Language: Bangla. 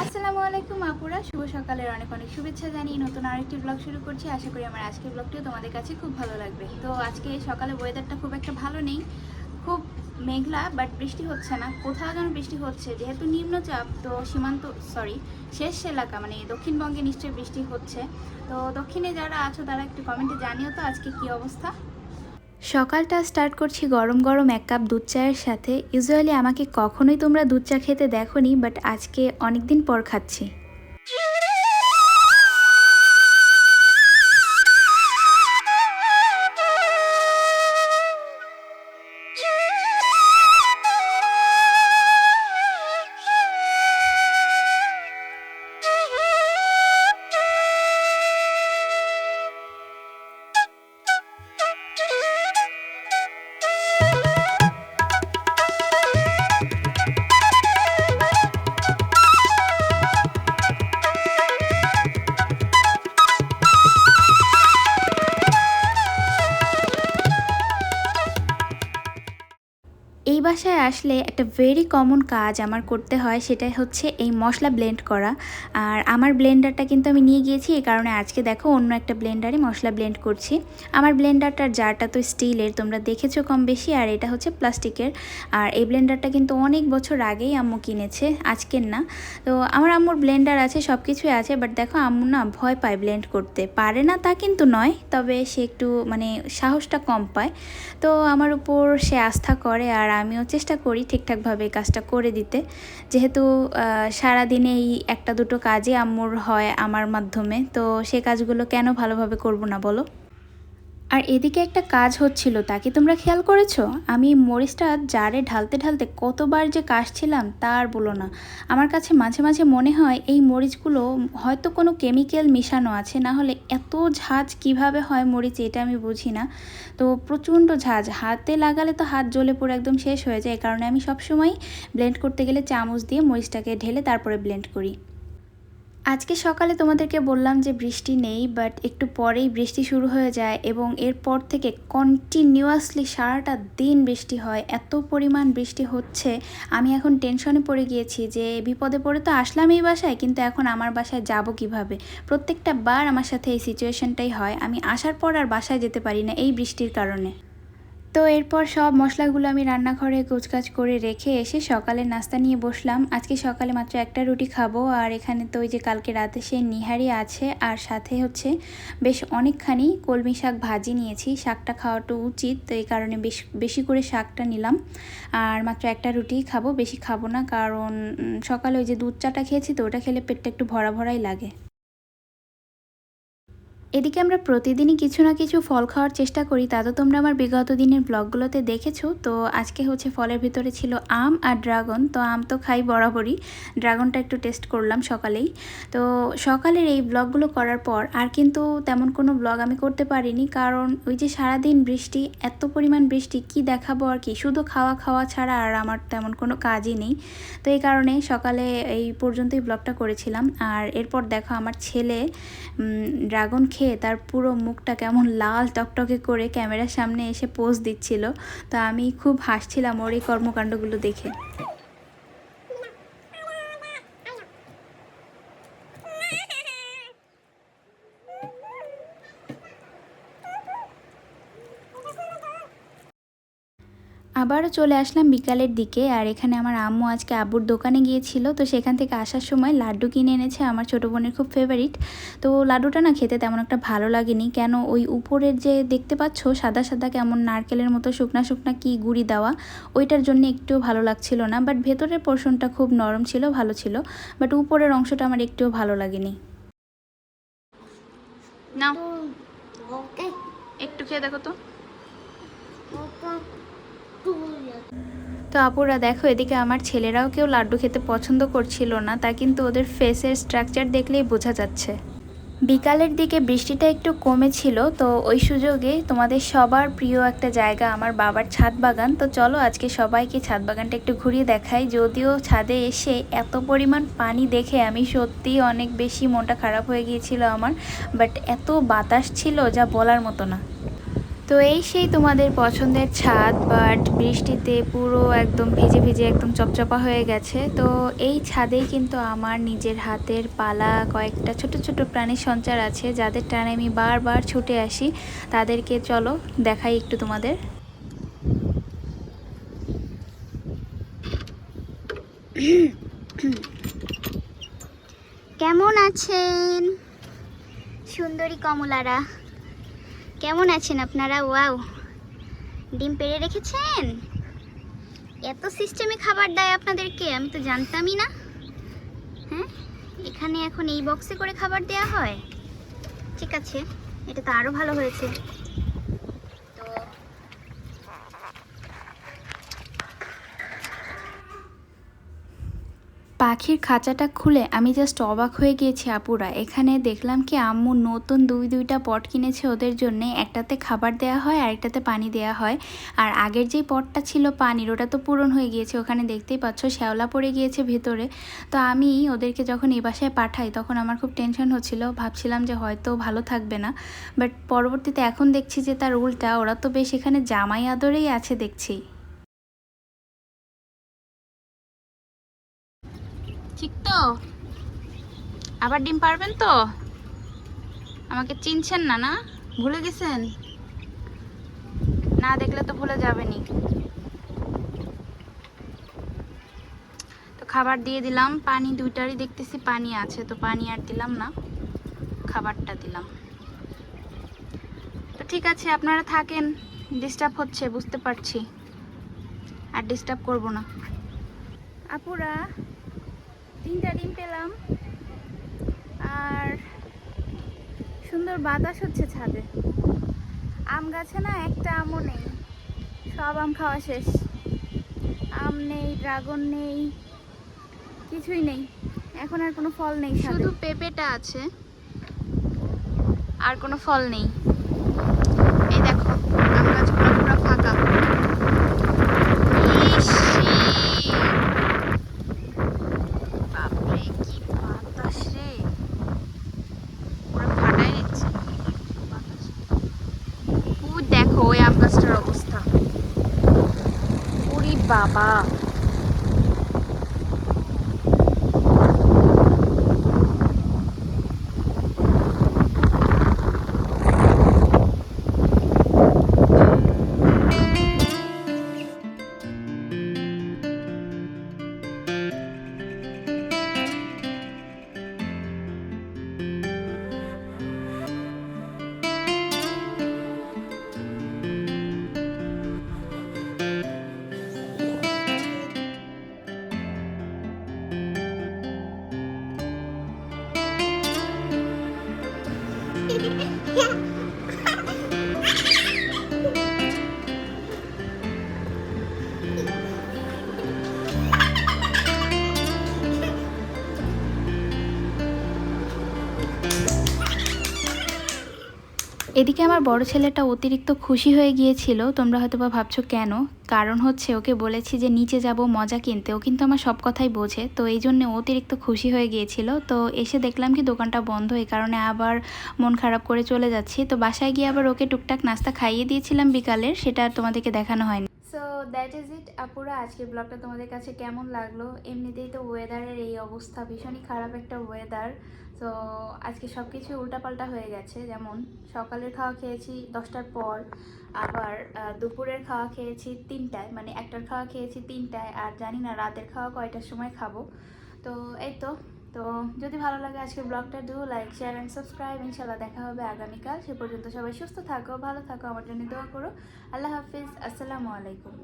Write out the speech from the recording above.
আসসালামু আলাইকুম আপুরা, শুভ সকালের অনেক অনেক শুভেচ্ছা জানিয়ে নতুন আরেকটি ব্লগ শুরু করছি। আশা করি আমার আজকের ব্লগটিও তোমাদের কাছে খুব ভালো লাগবে। তো আজকে সকালে ওয়েদারটা খুব একটা ভালো নেই। খুব মেঘলা বাট বৃষ্টি হচ্ছে না। কোথাও যেন বৃষ্টি হচ্ছে। যেহেতু নিম্নচাপ, তো সীমান্ত সরি শেষ এলাকা মানে দক্ষিণবঙ্গে নিশ্চয়ই বৃষ্টি হচ্ছে। তো দক্ষিণে যারা আছো, তারা একটু কমেন্টে জানিও তো আজকে কি অবস্থা। সকালটা স্টার্ট করছি গরম গরম এক কাপ দুধ চায়ের সাথে। ইউজুয়ালি আমাকে কখনোই তোমরা দুধ চা খেতে দেখোনি বাট আজকে অনেক দিন পর খাচ্ছি। আসলে একটা ভেরি কমন কাজ আমার করতে হয়, সেটাই হচ্ছে এই মশলা ব্লেন্ড করা। আর আমার ব্লেন্ডারটা কিন্তু আমি নিয়ে গিয়েছি এই কারণে আজকে দেখো অন্য একটা ব্লেন্ডারে মশলা ব্লেন্ড করছি। আমার ব্লেন্ডারটার জারটা তো স্টিলের তোমরা দেখেছ কম বেশি, আর এটা হচ্ছে প্লাস্টিকের আর এই ব্লেন্ডারটা কিন্তু অনেক বছর আগেই আম্মু কিনেছে, আজকের না। তো আমার আম্মুর ব্লেন্ডার আছে সব কিছুই আছে বাট দেখো আম্মু না ভয় পায় ব্লেন্ড করতে। পারে না তা কিন্তু নয়, তবে সে একটু মানে সাহসটা কম পায়। তো আমার উপর সে আস্থা করে, আর আমিও চেষ্টা করি ঠিকঠাকভাবে কাজটা করে দিতে। যেহেতু সারাদিনে এই একটা দুটো কাজই আম্মুর হয় আমার মাধ্যমে, তো সে কাজগুলো কেন ভালোভাবে করব না বলো? আর এদিকে একটা কাজ হচ্ছিল তা কি তোমরা খেয়াল করেছ? আমি মরিচটা জারে ঢালতে ঢালতে কতবার যে কাশছিলাম তা আর বলো না। আমার কাছে মাঝে মাঝে মনে হয় এই মরিচগুলো হয়তো কোনো কেমিক্যাল মেশানো আছে, না হলে এত ঝাঁজ কীভাবে হয় মরিচ এটা আমি বুঝি না। তো প্রচণ্ড ঝাঁজ, হাতে লাগালে তো হাত জ্বলে পড়ে একদম শেষ হয়ে যায় কারণে আমি সবসময় ব্লেন্ড করতে গেলে চামচ দিয়ে মরিচটাকে ঢেলে তারপরে ব্লেন্ড করি। আজকে সকালে তোমাদেরকে বললাম যে বৃষ্টি নেই বাট একটু পরেই বৃষ্টি শুরু হয়ে যায় এবং এরপর থেকে কন্টিনিউয়াসলি সারাটা দিন বৃষ্টি হয়। এত পরিমাণ বৃষ্টি হচ্ছে, আমি এখন টেনশনে পড়ে গিয়েছি যে বিপদে পড়ে তো আসলাম এই বাসায়, কিন্তু এখন আমার বাসায় যাব কীভাবে? প্রত্যেকটা বার আমার সাথে এই সিচুয়েশনটাই হয়। আমি আসার পর আর বাসায় যেতে পারি না এই বৃষ্টির কারণে। তো এরপর সব মশলাগুলো আমি রান্নাঘরে গোছগাছ করে রেখে এসে সকালে নাস্তা নিয়ে বসলাম। আজকে সকালে মাত্র একটা রুটি খাব আর এখানে তো ওই যে কালকে রাতে সে নিহারি আছে আর সাথে হচ্ছে বেশ অনেকখানি কলমি শাক ভাজি নিয়েছি। শাকটা খাওয়াটা উচিত, তো এই কারণে বেশ, বেশি করে শাকটা নিলাম। আর মাত্র একটা রুটি খাব, বেশি খাব না কারণ সকালে ওই যে দুধ চাটা খেয়েছি তো ওটা খেলে পেটটা একটু ভরা ভরাই লাগে। এদিকে আমরা প্রতিদিনই কিছু না কিছু ফল খাওয়ার চেষ্টা করি, তা তো তোমরা আমার বিগত দিনের ব্লগগুলোতে দেখেছ। তো আজকে হচ্ছে ফলের ভিতরে ছিল আম আর ড্রাগন, তো আম তো খাই বরাবরই। ড্রাগনটা একটু টেস্ট করলাম সকালেই। তো সকালের এই ব্লগগুলো করার পর আর কিন্তু তেমন কোনো ব্লগ আমি করতে পারিনি, কারণ ওই যে সারাদিন বৃষ্টি, এত পরিমাণ বৃষ্টি, কি দেখাবো আর কি? শুধু খাওয়া খাওয়া ছাড়া আর আমার তেমন কোনো কাজই নেই। তো এই কারণে সকালে এই পর্যন্তই ব্লগটা করেছিলাম। আর এরপর দেখো আমার ছেলে ড্রাগন খেয়ে তার পুরো মুখটা কেমন লাল টকটকে করে ক্যামেরার সামনে এসে পোজ দিচ্ছিল। তো আমি খুব হাসছিলাম ওর এই কর্মকাণ্ডগুলো দেখে। আবারও চলে আসলাম বিকালের দিকে। আর এখানে আমার আম্মু আজকে আব্বুর দোকানে গিয়েছিল। তো সেখান থেকে আসার সময় লাড্ডু কিনে এনেছে আমার ছোটো বোনের খুব ফেভারিট তো লাড্ডুটা না খেতে তেমন একটা ভালো লাগেনি। কেন ওই উপরের যে দেখতে পাচ্ছ সাদা সাদা কেমন নারকেলের মতো শুকনা শুকনা কি গুড়ি দেওয়া ওইটার জন্য একটুও ভালো লাগছিল না। বাট ভেতরের পোর্শনটা খুব নরম ছিল ভালো ছিল। বাট উপরের অংশটা আমার একটুও ভালো লাগেনি। না একটু খেয়ে দেখো তো। তো আপুরা, দেখো, এদিকে আমার ছেলেরাও কেউ লাড্ডু খেতে পছন্দ করছিল না, তা কিন্তু ওদের ফেসের স্ট্রাকচার দেখলেই বোঝা যাচ্ছে। বিকালের দিকে বৃষ্টিটা একটু কমেছিল, তো ওই সুযোগে তোমাদের সবার প্রিয় একটা জায়গা আমার বাবার ছাদ বাগান। তো চলো, আজকে সবাইকে ছাদ বাগানটা একটু ঘুরিয়ে দেখাই। যদিও ছাদে এসে এত পরিমাণ পানি দেখে আমি সত্যি অনেক বেশি মনটা খারাপ হয়ে গিয়েছিল আমার বাট এত বাতাস ছিল যা বলার মতো না। তো এই সেই তোমাদের পছন্দের ছাদ, বাট বৃষ্টিতে পুরো একদম ভিজে ভিজে একদম চপচপা হয়ে গেছে। তো এই ছাদেই কিন্তু আমার নিজের হাতের পালা, কয়েকটা ছোট ছোট প্রাণীর সঞ্চার আছে, যাদের টানে আমি বারবার ছুটে আসি। তাদেরকে চলো, দেখাই একটু তোমাদের। কেমন আছেন? সুন্দরী কমলারা। কেমন আছেন আপনারা? ওয়াও। ডিম পেড়ে রেখেছেন? এত সিস্টেমে খাবার দেয় আপনাদেরকে, আমি তো জানতামই না। হ্যাঁ? এখানে এখন এই বক্সে করে খাবার দেয়া হয়? ঠিক আছে, এটা তো আরও ভালো হয়েছে। পাখির খাঁচাটা খুলে আমি জাস্ট অবাক হয়ে গিয়েছি আপুরা। এখানে দেখলাম কি আম্মু নতুন দুই দুইটা পট কিনেছে ওদের জন্য। একটাতে খাবার দেওয়া হয় আর একটাতে পানি দেওয়া হয়। আর আগের যেই পটটা ছিল পানির, ওটা তো পূরণ হয়ে গিয়েছে। ওখানে দেখতেই পাচ্ছ শ্যাওলা পড়ে গিয়েছে ভেতরে। তো আমি ওদেরকে যখন এই বাসায় পাঠাই, তখন আমার খুব টেনশন হচ্ছিল। ভাবছিলাম যে হয়তো ভালো থাকবে না। বাট পরবর্তীতে এখন দেখছি যে তার উল্টা, ওরা তো বেশ এখানে জামাই আদরেই আছে দেখছি। তো? আবার ডিম পারবেন তো? আমাকে চিনছেন না না? ভুলে গেছেন? না দেখলে তো ভুলে যাবেনি তো খাবার দিয়ে দিলাম, পানি দুইটারই দেখতেছি পানি আছে, তো পানি আর দিলাম না, খাবারটা দিলাম। তো ঠিক আছে, আপনারা থাকেন ডিস্টার্ব হচ্ছে, বুঝতে পারছি। আর ডিস্টার্ব করব না। আপুরা তিনটা ডিম পেলাম। আর সুন্দর বাতাস হচ্ছে ছাদে। আম গাছে না একটা আমও নেই। সব আম খাওয়া শেষ। আম নেই, ড্রাগন নেই, কিছুই নেই। এখন আর কোনো ফল নেই শুধু পেঁপেটা আছে। আর কোনো ফল নেই। এই দেখো, আম গাছগুলো পুরো ফাঁকা ইসি বাপরে কি বাতাস রে পুরো ফাটাই নিচ্ছে বাতাস। ওই দেখো ওই আম গাছটার অবস্থা ওরে এদিকে আমার বড় ছেলেটা অতিরিক্ত খুশি হয়ে গিয়েছিল। তোমরা হয়তো বা ভাবছ কেন? কারণ হচ্ছে ওকে বলেছি যে নিচে যাব, মজা কিনতে। ও কিন্তু আমার সব কথাই বোঝে। তো এই জন্যে অতিরিক্ত খুশি হয়ে গিয়েছিল। তো এসে দেখলাম কি দোকানটা বন্ধ। এই কারণে আবার মন খারাপ করে চলে যাচ্ছি। তো বাসায় গিয়ে আবার ওকে টুকটাক নাস্তা খাইয়ে দিয়েছিলাম বিকালের সেটা তোমাদেরকে দেখানো হয়নি। সো দ্যাট ইজ ইট আপুরা। আজকের ব্লগটা তোমাদের কাছে কেমন লাগল? এমনিতেই তো ওয়েদারের এই অবস্থা, ভীষণই খারাপ একটা ওয়েদার তো আজকে সব কিছু উল্টাপাল্টা হয়ে গেছে। যেমন, সকালের খাওয়া খেয়েছি দশটার পর, আবার দুপুরের খাওয়া খেয়েছি তিনটায়। মানে একটার খাওয়া খেয়েছি তিনটায়, আর জানি না রাতের খাওয়া কয়টার সময় খাব। তো, এই তো। তো যদি ভালো লাগে আজকের ব্লগটা do like share and subscribe ইনশাল্লাহ দেখা হবে আগামীকাল। সে পর্যন্ত সবাই সুস্থ থাকো, ভালো থাকো। আমার জন্য দোয়া করো। আল্লাহ হাফিজ। আসসালামু আলাইকুম।